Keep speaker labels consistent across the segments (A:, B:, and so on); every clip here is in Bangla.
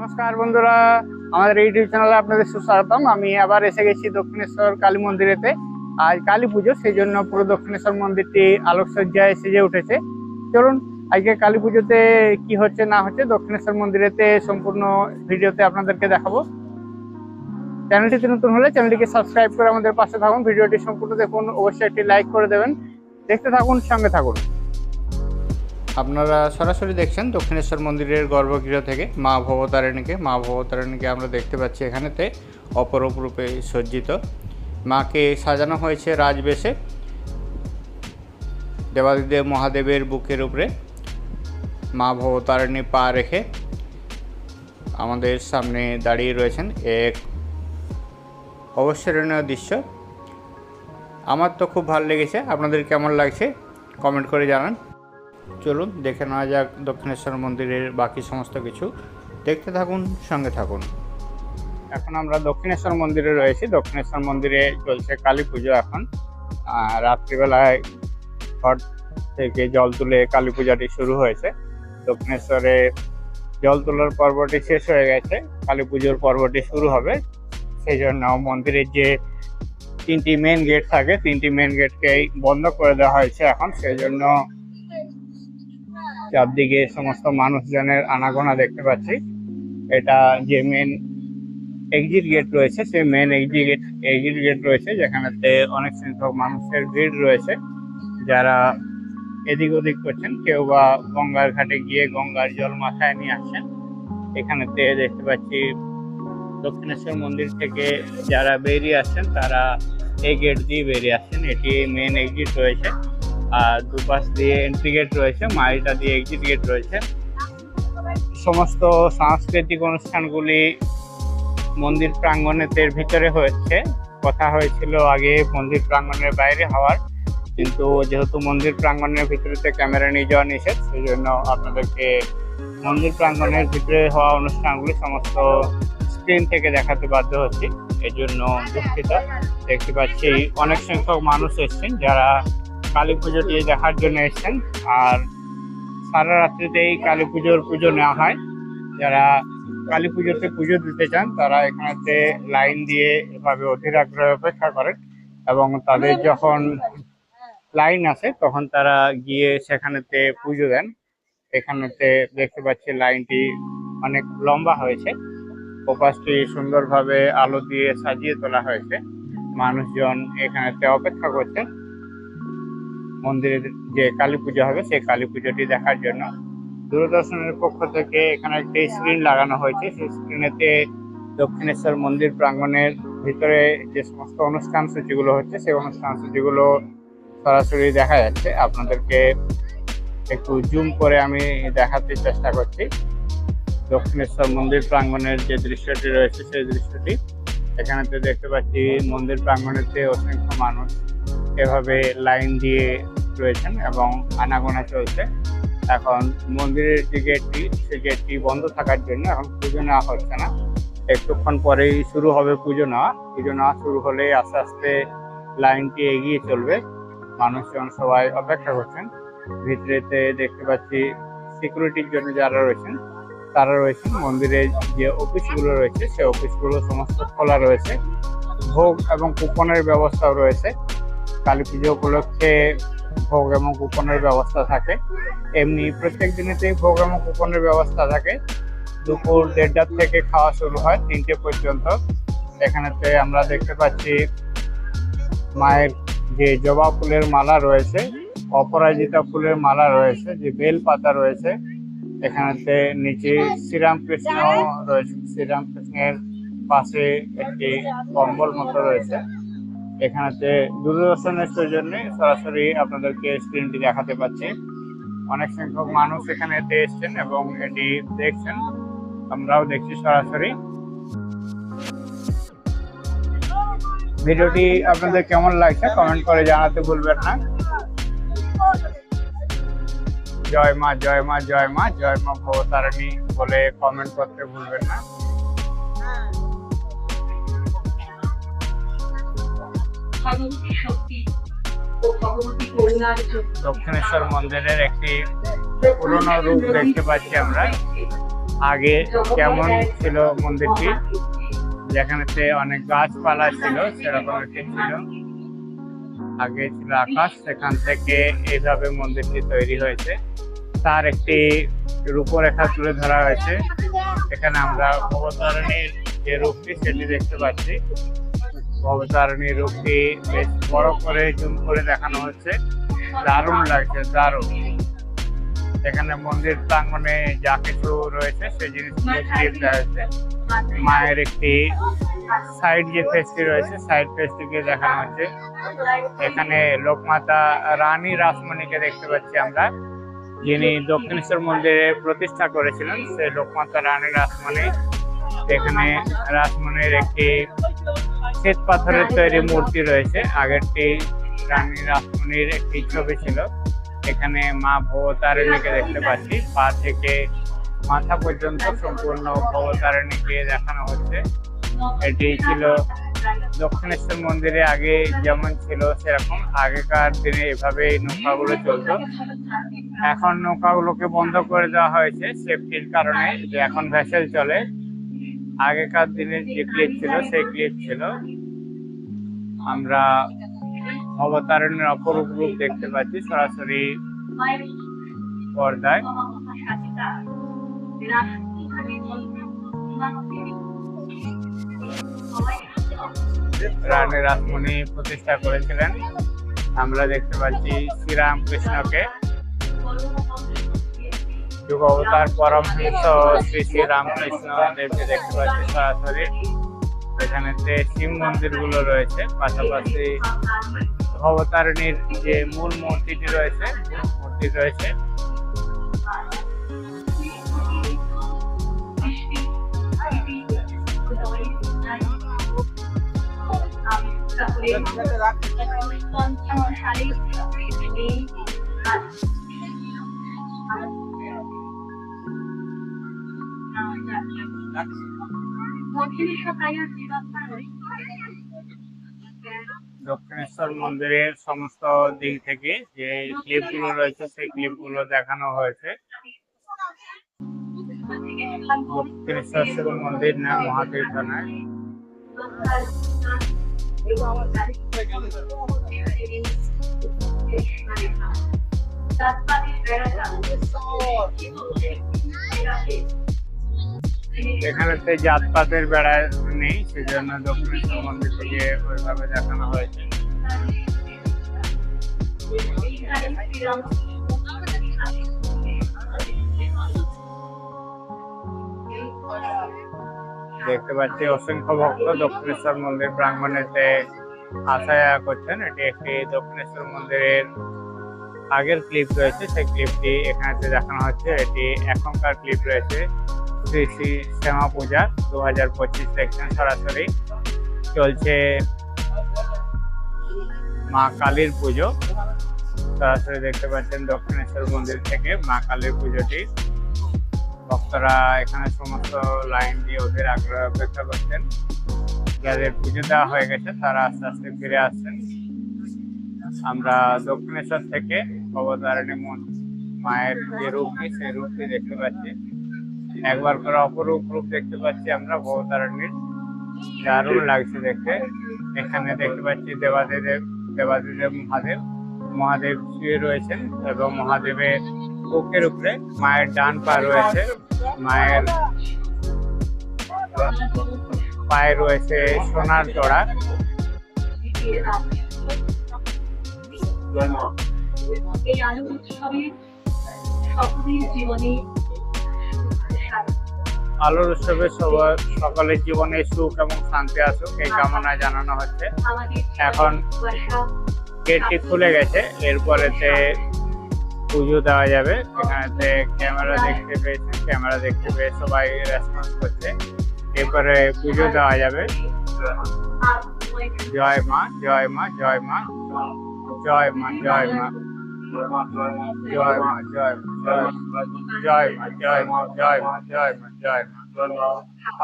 A: নমস্কার বন্ধুরা, আমাদের ইউটিউব চ্যানেলে আপনাদের সুস্বাগতম। আমি আবার এসে গেছি দক্ষিণেশ্বর কালী মন্দিরেতে। আজ কালী পুজো সেই জন্য পুরো দক্ষিণেশ্বর মন্দিরটি আলোকসজ্জায় সেজে উঠেছে। চলুন, আজকে কালী পুজোতে কি হচ্ছে, না হচ্ছে, দক্ষিণেশ্বর মন্দিরেতে সম্পূর্ণ ভিডিওতে আপনাদেরকে দেখাবো। চ্যানেলটিতে নতুন হলে চ্যানেলটিকে সাবস্ক্রাইব করে আমাদের পাশে থাকুন। ভিডিওটি সম্পূর্ণ দেখুন, অবশ্যই একটি লাইক করে দেবেন। দেখতে থাকুন, সঙ্গে থাকুন। আপনারা সরাসরি দেখছেন দক্ষিণেশ্বর মন্দিরের গর্ভগৃহ থেকে মা ভবতারিণীকে। মা ভবতারিণীকে আমরা দেখতে পাচ্ছি এখানেতে অপরূপ রূপে সজ্জিত। মাকে সাজানো হয়েছে রাজবেশে। দেবাদিদেব মহাদেবের বুকের উপরে মা ভবতারিণী পা রেখে আমাদের সামনে দাঁড়িয়ে রয়েছেন এক অবসরণীয় দৃশ্য। আমার তো খুব ভালো লেগেছে। আপনাদের কেমন লাগছে? কমেন্ট করে জানান। চলুন, দেখে নেওয়া যাক দক্ষিণেশ্বর মন্দিরের বাকি সমস্ত কিছু। দেখতে থাকুন, সঙ্গে থাকুন। এখন আমরা দক্ষিণেশ্বর মন্দিরে রয়েছি। দক্ষিণেশ্বর মন্দিরে চলছে কালী পুজো এখন। রাত্রিবেলায় ঘট থেকে জল তুলে কালী পূজাটি শুরু হয়েছে। দক্ষিণেশ্বরে জল তোলার পর্বটি শেষ হয়ে গেছে। কালী পুজোর পর্বটি শুরু হবে। সেই জন্য মন্দিরের যে তিনটি মেন গেট থাকে, তিনটি মেন গেটকেই বন্ধ করে দেওয়া হয়েছে এখন। সেই জন্য চারদিকে সমস্ত মানুষজনের আনাগোনা দেখতে পাচ্ছি। এটা যে মেন এক্সিট গেট রয়েছে, সেই main exit gate exit gate রয়েছে, যেখানেতে অনেক সংখ্যক মানুষের ভিড় রয়েছে। যারা এদিক ওদিক করছেন, কেউ বা গঙ্গার ঘাটে গিয়ে গঙ্গার জল মাথায় নিয়ে আসছেন। এখানেতে দেখতে পাচ্ছি দক্ষিণেশ্বর মন্দির থেকে যারা বেরিয়ে আসছেন, তারা এই গেট দিয়ে বেরিয়ে আসছেন। এটি মেন এক্সিট রয়েছে। আর দুপাশ দিয়ে এন্ট্রি গেট রয়েছে মাইটা দিয়ে এক্সিট গেট রয়েছে। সমস্ত সাংস্কৃতিক অনুষ্ঠানগুলি মন্দির প্রাঙ্গণেতে ভিতরে হয়েছে। কথা হয়েছিল আগে মন্দির প্রাঙ্গণের বাইরে হওয়ার, কিন্তু যেহেতু মন্দির প্রাঙ্গণের ভিতরেতে ক্যামেরা নিয়ে যাওয়া নিষেধ, সেই জন্য আপনাদেরকে মন্দির প্রাঙ্গণের ভিতরে হওয়া অনুষ্ঠানগুলি সমস্ত স্ক্রিন থেকে দেখাতে বাধ্য হচ্ছি। এই জন্য দুঃখিত। দেখতে পাচ্ছি অনেক সংখ্যক মানুষ এসেছেন যারা কালী পুজোটি দেখার জন্য এসেছেন। আর সারা রাত্রিতেই কালী পুজোর পুজো নেওয়া হয়। যারা কালী পুজোতে পুজো দিতে চান, তারা এখানেতে লাইন দিয়ে এভাবে অধীর আগ্রহে অপেক্ষা করেন এবং তাদের যখন লাইন আসে তখন তারা গিয়ে সেখানেতে পুজো দেন। এখানেতে দেখতে পাচ্ছি লাইনটি অনেক লম্বা হয়েছে। ওপাশটি সুন্দরভাবে আলো দিয়ে সাজিয়ে তোলা হয়েছে। মানুষজন এখানেতে অপেক্ষা করছে মন্দিরের যে কালী পুজো হবে, সেই কালী পুজোটি দেখার জন্য। দূরদর্শনের পক্ষ থেকে এখানে একটি স্ক্রিন লাগানো হয়েছে। সেই স্ক্রিনেতে দক্ষিণেশ্বর মন্দির প্রাঙ্গণের ভিতরে যে সমস্ত অনুষ্ঠান সূচিগুলো হচ্ছে, সেই অনুষ্ঠান সূচিগুলো সরাসরি দেখা যাচ্ছে। আপনাদেরকে একটু জুম করে আমি দেখাতে চেষ্টা করছি। দক্ষিণেশ্বর মন্দির প্রাঙ্গণের যে দৃশ্যটি রয়েছে, সেই দৃশ্যটি এখানেতে দেখতে পাচ্ছি। মন্দির প্রাঙ্গণেতে অসংখ্য মানুষ এভাবে লাইন দিয়ে রয়েছেন এবং আনাগোনা চলছে। এখন মন্দিরের যে গেটটি, সেই গেটটি বন্ধ থাকার জন্য এখন পুজো নেওয়া হচ্ছে না। একটুক্ষণ পরেই শুরু হবে পুজো নেওয়া। পুজো নেওয়া শুরু হলে আস্তে আস্তে লাইনটি এগিয়ে চলবে। মানুষজন সবাই অপেক্ষা করছেন। ভিতরেতে দেখতে পাচ্ছি সিকিউরিটির জন্য যারা রয়েছেন, তারা রয়েছেন। মন্দিরের যে অফিসগুলো রয়েছে সে অফিসগুলো সমস্ত খোলা রয়েছে। ভোগ এবং কুপনের ব্যবস্থাও রয়েছে। কালী পুজো উপলক্ষে ভোগ এবং কুপনের ব্যবস্থা থাকে। এমনি প্রত্যেক দিনেতেই ভোগ এবং কুপনের ব্যবস্থা থাকে। দুপুর দেড়টার থেকে খাওয়া শুরু হয় তিনটে পর্যন্ত। এখানেতে আমরা দেখতে পাচ্ছি মায়ের যে জবা ফুলের মালা রয়েছে, অপরাজিতা ফুলের মালা রয়েছে, যে বেল পাতা রয়েছে। এখানেতে নিচে শ্রীরামকৃষ্ণ রয়েছে। শ্রীরামকৃষ্ণের পাশে একটি কম্বল মতো রয়েছে। এখানেতে দূরদর্শনের সৌজন্যে সরাসরি আপনাদেরকে স্ক্রিনটি দেখাতে পাচ্ছি। অনেক সংখ্যক মানুষ এখানেতে এসছেন এবং এটি দেখছেন। আমরাও দেখছি সরাসরি। ভিডিওটি আপনাদের কেমন লাগছে কমেন্ট করে জানাতে ভুলবেন না। জয় মা জয় মা জয় মা জয় মা ভবতারিণী বলে কমেন্ট করতে ভুলবেন না।
B: ভগবতী শক্তি ও ভগবতী করুণার
A: দক্ষিণেশ্বর মন্দিরের একটি পুরনো রূপ দেখতে পাচ্ছি আমরা। আগে কেমন ছিল মন্দিরটি? যেখানেতে অনেক গাছপালা ছিল, সেরকম একটি ছিল। আগে ছিল আকাশ, সেখান থেকে এইভাবে মন্দিরটি তৈরি হয়েছে। তার একটি রূপরেখা তুলে ধরা হয়েছে। এখানে আমরা ভবতারণীর যে রূপটি, সেটি দেখতে পাচ্ছি। ভবতারণীর রূপটি বেশ বড় করে জুম করে দেখানো হচ্ছে। দারুণ লাগছে, দারুণ। এখানে মন্দির প্রাঙ্গনে যা কিছু রয়েছে, সেই জিনিসগুলো হয়েছে। মায়ের একটি সাইড যে ফেসটি রয়েছে সাইড ফেসটিকে দেখানো হচ্ছে। এখানে লোকমাতা রানী রাসমণিকে দেখতে পাচ্ছি আমরা। যিনি দক্ষিণেশ্বর মন্দিরে প্রতিষ্ঠা করেছিলেন সে লোকমাতা রানী রাসমণি। এখানে রাসমণির একটি শ্বেত পাথরের তৈরি মূর্তি রয়েছে। আগেরটি রানী রাসমণির একটি ছবি ছিল। এখানে মা ভবতারিণীকে দেখতে পাচ্ছি। পা থেকে মাথা পর্যন্ত সম্পূর্ণ ভবতারিণীকে দেখানো হচ্ছে। এটি ছিল দক্ষিণেশ্বর মন্দিরে আগে যেমন ছিল সেরকম। আগেকার দিনে এভাবে নৌকাগুলো চলতো। এখন নৌকাগুলোকে বন্ধ করে দেওয়া হয়েছে। সেফটির কারণে যে এখন ভেসেল চলে আগেকার দিনের যে ক্লিপ ছিল, সেই ক্লিপ ছিল। আমরা অবতারণের অপরূপ রূপ দেখতে পাচ্ছি সরাসরি পর্দায়। রানী রাসমণি প্রতিষ্ঠা করেছিলেন। আমরা দেখতে পাচ্ছি শ্রীরামকৃষ্ণকে। যুগ অবতার পরমহংস শ্রী শ্রী রামকৃষ্ণ দেবকে দেখতে পাচ্ছি সরাসরি। এখানে যে শিব মন্দিরগুলো রয়েছে, পাশাপাশি অবতারিণীর যে মূল মূর্তিটি রয়েছে মূর্তি রয়েছে। দক্ষিণেশ্বর মন্দিরের সমস্ত দিক থেকে যে ক্লিপগুলো রয়েছে, সেই ক্লিপগুলো দেখানো হয়েছে। দক্ষিণেশ্বর শিব মন্দির না মহাতীর্থ নয় এখানেতে জাতপাতের বেড়া নেই, সেজন্য দক্ষিণেশ্বর মন্দির থেকে ওইভাবে দেখানো হয়েছে। দেখতে পাচ্ছি অসংখ্য ভক্ত দক্ষিণেশ্বর মন্দির প্রাঙ্গণেতে যাওয়া করছেন, এটি একটি দক্ষিণেশ্বর মন্দিরের আগের ক্লিপ রয়েছে। সেই ক্লিপটি এখানেতে দেখানো হচ্ছে, এটি এখনকার ক্লিপ রয়েছে। শ্রী শ্যামা পূজা দু হাজার পঁচিশ দেখছেন সরাসরি চলছে মা কালীর পুজো। সরাসরি দেখতে পাচ্ছেন দক্ষিণেশ্বর মন্দির থেকে মা কালীর পুজোটি। ভক্তরা এখানে সমস্ত লাইন দিয়ে ওদের আগ্রহ অপেক্ষা করছেন। যাদের পুজো দেওয়া হয়ে গেছে, তারা আস্তে আস্তে ফিরে আসছেন। আমরা দক্ষিণেশ্বর থেকে অবতারিণী মায়ের যে রূপটি, সেই রূপটি দেখতে পাচ্ছি। একবার করে অপরূপ রূপ দেখতে পাচ্ছি আমরা ভবতারিণীর দারুণ লাগছে দেখতে। এখানে দেখতে পাচ্ছি দেবাদেব দেবাদেব মহাদেব। মহাদেব শুয়ে রয়েছেন এবং মহাদেবের বুকের উপরে মায়ের ডান পা রয়েছে। মায়ের পায়ে রয়েছে সোনার জোড়া।
B: এই আলো উৎসবে সকলের জীবনে
A: আলোর উৎসবে সবার সকলের জীবনে সুখ এবং শান্তি আসুক, এই কামনা জানানো হচ্ছে। এখন গেটটি খুলে গেছে এরপরেতে পুজো দেওয়া যাবে এখানেতে ক্যামেরা দেখতে পেয়েছে, ক্যামেরা দেখতে পেয়ে সবাই রেসপন্স করছে। এরপরে পুজো দেওয়া যাবে। জয় মা জয় মা জয় মা জয় মা জয় মা।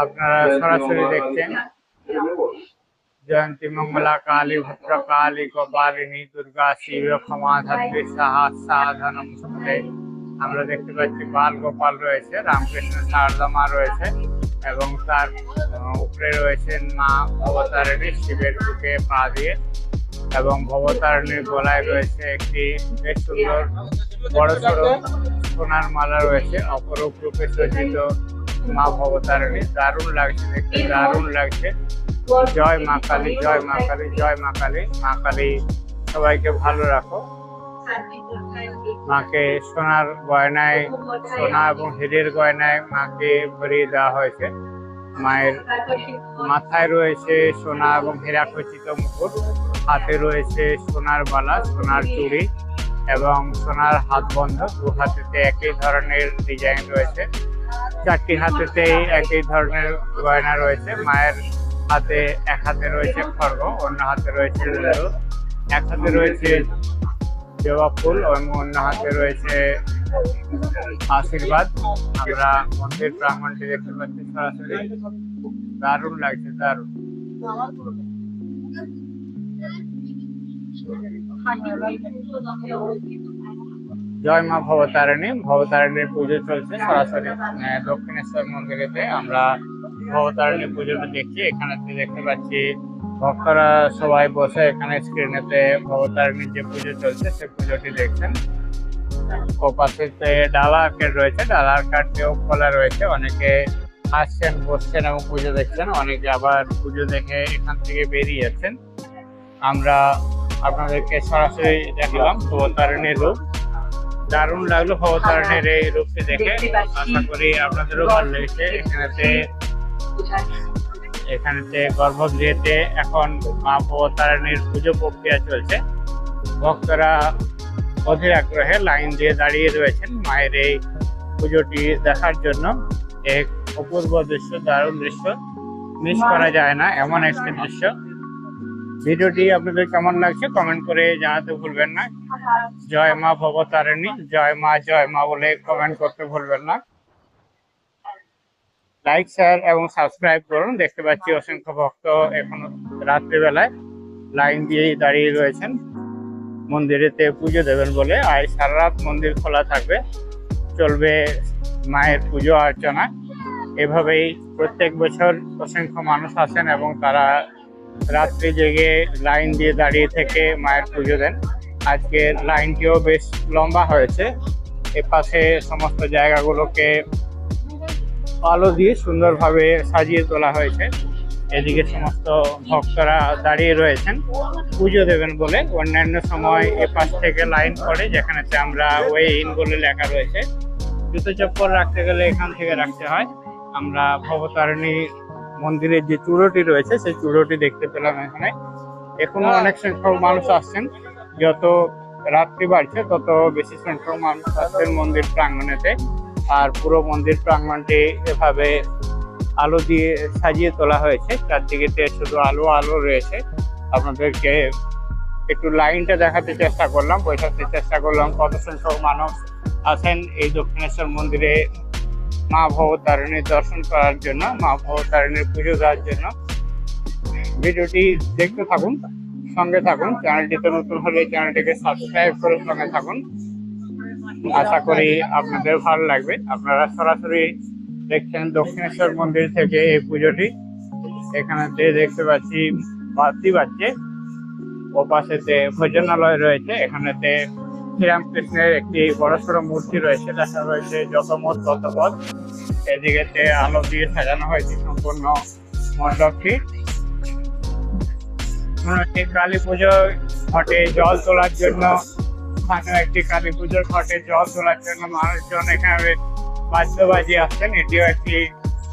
A: আপনারা সরাসরি দেখছেন। জয়ন্তী মঙ্গলা, কালী ভদ্র, কালী কপালিনী দুর্গা শিব ক্ষমা ধাত্রী সঙ্গে আমরা দেখতে পাচ্ছি বাল গোপাল রয়েছে, রামকৃষ্ণ সারদামা রয়েছে এবং তার উপরে রয়েছেন মা অবতারের শিবের বুকে পা দিয়ে। এবং ভবতারিণীর গলায় রয়েছে একটি বেশ সুন্দর বড় সড়ো সোনার মালা রয়েছে। অপরূপ রূপে সজ্জিত মা ভবতারিণী দারুণ লাগছে দেখতে, দারুণ লাগছে। জয় মা কালী, জয় মা কালী, জয় মা কালী। মা কালী, সবাইকে ভালো রাখো। মাকে সোনার গয়নায়, সোনা এবং হীরের গয়নায় মাকে ভরিয়ে দেওয়া হয়েছে। মায়ের মাথায় রয়েছে সোনা এবং হীরা খচিত মুকুট। হাতে রয়েছে সোনার বালা, সোনার চুড়ি এবং সোনার হাত বন্ধ। দু হাতেতে একই ধরনের ডিজাইন রয়েছে। চারটি হাতেতেই একই ধরনের গয়না রয়েছে। মায়ের হাতে এক হাতে রয়েছে খর্গ অন্য হাতে রয়েছে এক হাতে রয়েছে জবা ফুল এবং অন্য হাতে রয়েছে আশীর্বাদ। আমরা মন্দির প্রাঙ্গণটি দেখতে পাচ্ছি সরাসরি। দারুণ লাগছে, দারুণ। জয় মা ভবতারিণী। ভবতারিণীর পুজো চলছে সরাসরি দক্ষিণেশ্বর মন্দিরেতে। আমরা ভবতারিণী পুজোটা দেখছি। এখানে দেখতে পাচ্ছি ভক্তরা সবাই বসে এখানে স্ক্রিনেতে ভবতারিণীর যে পুজো চলছে, সে পুজোটি দেখছেন। ও পাশে ডালা আর্কেড রয়েছে। ডালা আর্কেডটিও খোলা রয়েছে। অনেকে আসছেন, বসছেন এবং পুজো দেখছেন। অনেকে আবার পুজো দেখে এখান থেকে বেরিয়ে যাচ্ছেন। আমরা আপনাদেরকে সরাসরি দেখলাম ভবতারিণীর রূপ। দারুণ লাগল ভবতারিণীর এই রূপটি দেখে। আশা করি আপনাদেরও ভালো লেগেছে। এখানেতে এখানেতে গর্ভগৃহেতে এখন মা ভবতারিণীর পুজো প্রক্রিয়া চলছে। ভক্তরা অধীর আগ্রহে লাইন দিয়ে দাঁড়িয়ে রয়েছেন মায়ের এই পুজোটি দেখার জন্য। এক অপূর্ব দৃশ্য দারুণ দৃশ্য। মিস করা যায় না এমন একটি দৃশ্য। ভিডিওটি আপনাদের কেমন লাগছে কমেন্ট করে জানাতে ভুলবেন না। জয় মা ভবতারিণী, জয় মা জয় মা বলে কমেন্ট করতে ভুলবেন না। লাইক, শেয়ার এবং সাবস্ক্রাইব করুন। দেখতে পাচ্ছি অসংখ্য ভক্ত এখনও রাত্রিবেলায় লাইন দিয়েই দাঁড়িয়ে রয়েছেন। মন্দিরেতে পুজো দেবেন বলে। আর সারা রাত মন্দির খোলা থাকবে। চলবে মায়ের পুজো, অর্চনা। এভাবেই প্রত্যেক বছর অসংখ্য মানুষ আসেন এবং তারা রাত্রি জেগে লাইন দিয়ে দাঁড়িয়ে থেকে মায়ের পুজো দেন। আজকে লাইনটিও বেশ লম্বা হয়েছে। এপাশে সমস্ত জায়গাগুলোকে আলো দিয়ে সুন্দরভাবে সাজিয়ে তোলা হয়েছে। এদিকে সমস্ত ভক্তরা দাঁড়িয়ে রয়েছেন। পুজো দেবেন বলে অন্যান্য সময় এপাশ থেকে লাইন পড়ে যেখানেতে আমরা ওয়ে ইন বলে লেখা রয়েছে। জুতো চপ্পল রাখতে গেলে এখান থেকে রাখতে হয়। আমরা ভবতারিণী মন্দিরের যে চূড়োটি রয়েছে, সেই চূড়োটি দেখতে পেলাম এখানে। এখনও অনেক সংখ্যক মানুষ আসছেন। যত রাত্রি বাড়ছে, তত বেশি সংখ্যক মানুষ আসছেন মন্দির প্রাঙ্গণেতে। আর পুরো মন্দির প্রাঙ্গণটি এভাবে আলো দিয়ে সাজিয়ে তোলা হয়েছে। চারদিকে শুধু আলো আলো রয়েছে। আপনাদেরকে একটু লাইনটা দেখাতে চেষ্টা করলাম, বোঝাতে চেষ্টা করলাম কত সংখ্যক মানুষ আছেন এই দক্ষিণেশ্বর মন্দিরে। মা ভবতারিণীর দর্শন করার জন্য, মা ভবতারিণীর পুজো দেওয়ার জন্য। ভিডিওটি দেখতে থাকুন, সঙ্গে থাকুন চ্যানেলটিতে নতুন হলে চ্যানেলটিকে সাবস্ক্রাইব করে সঙ্গে থাকুন। আশা করি আপনাদের ভালো লাগবে। আপনারা সরাসরি দেখছেন দক্ষিণেশ্বর মন্দির থেকে এই পুজোটি। এখানেতে দেখতে পাচ্ছি, বাতি বাজছে। ও পাশেতে ভোজনালয় রয়েছে, এখানেতে শ্রীরামকৃষ্ণের একটি বড় সড়ো মূর্তি রয়েছে, দেখা রয়েছে যত মত তত পথ এদিকেতে আলো দিয়ে সাজানো হয়েছে সম্পূর্ণ মণ্ডপটি। কালী পুজো ঘটে, জল তোলার জন্য স্থানীয় একটি কালী পুজোর ঘটে, জল তোলার জন্য মানুষজন এখানে বাদ্যবাজি আসছেন। এটিও একটি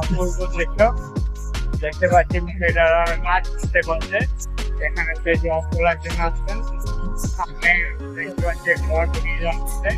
A: অপূর্ব দৃশ্য। দেখতে পাচ্ছি মহিলারা নাচ করতে করছে। এখানে জল তোলার জন্য আসছেন। সামনে দেখতে পাচ্ছি ঘর নিয়ে যাচ্ছে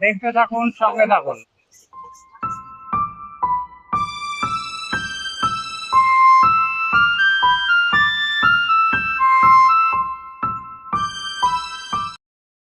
A: দেখতে থাকুন সঙ্গে থাকুন।